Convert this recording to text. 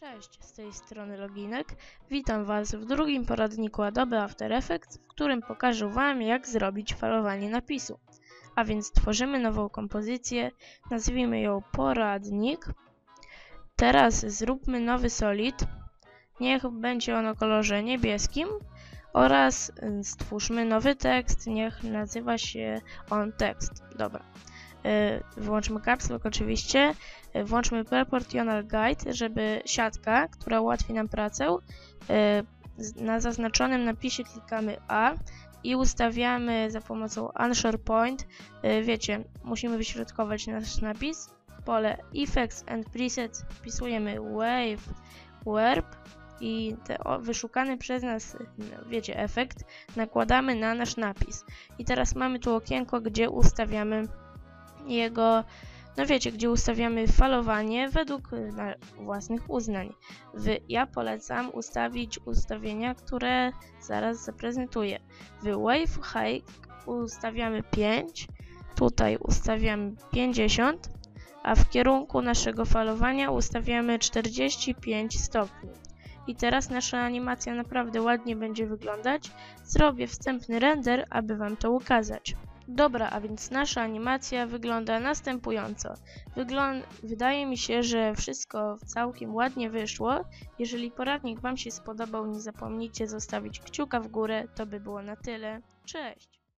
Cześć, z tej strony Loginek. Witam Was w drugim poradniku Adobe After Effects, w którym pokażę Wam jak zrobić falowanie napisu. A więc tworzymy nową kompozycję, nazwijmy ją poradnik. Teraz zróbmy nowy solid. Niech będzie on o kolorze niebieskim oraz stwórzmy nowy tekst, niech nazywa się on tekst. Dobra. Y, Włączmy caps lock oczywiście. Y, Włączmy proportional guide, żeby siatka, która ułatwi nam pracę, z- na zaznaczonym napisie klikamy A i ustawiamy za pomocą Unsure Point, wiecie, musimy wyśrodkować nasz napis, pole Effects and Presets wpisujemy Wave, Warp i te wyszukany przez nas, y, wiecie, efekt nakładamy na nasz napis. I teraz mamy tu okienko, gdzie ustawiamy jego, no wiecie, gdzie ustawiamy falowanie według własnych uznań. Ja polecam ustawić ustawienia, które zaraz zaprezentuję. W Wave High ustawiamy 5, tutaj ustawiamy 50, a w kierunku naszego falowania ustawiamy 45 stopni. I teraz nasza animacja naprawdę ładnie będzie wyglądać. Zrobię wstępny render, aby Wam to ukazać. Dobra, a więc nasza animacja wygląda następująco. Wyglą wydaje mi się, że wszystko całkiem ładnie wyszło. Jeżeli poradnik Wam się spodobał, nie zapomnijcie zostawić kciuka w górę. To by było na tyle. Cześć!